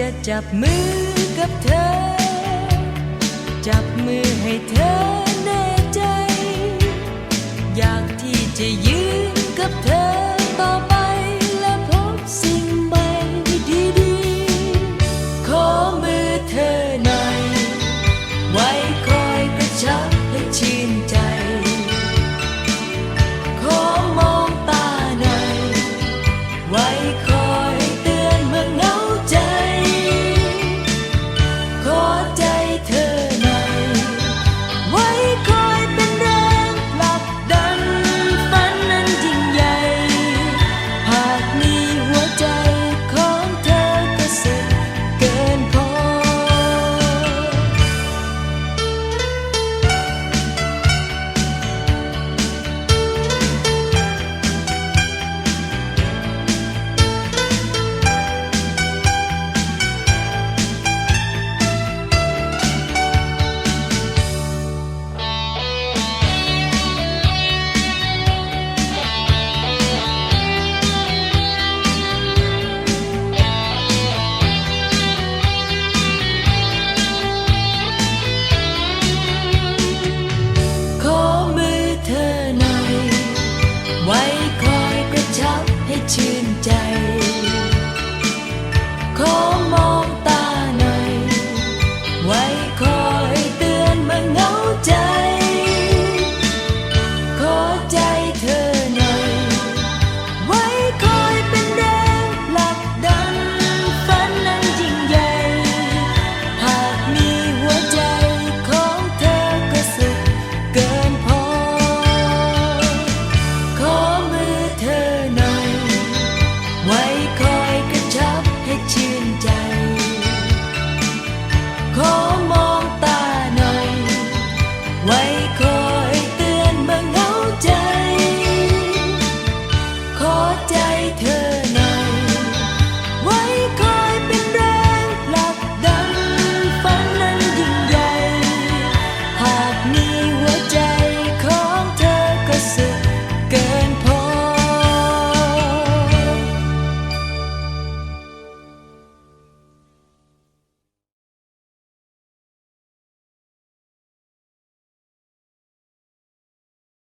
จะจับมือกับเธอ จับมือให้เธอแน่ใจ อยากที่จะยืนกับเธอ to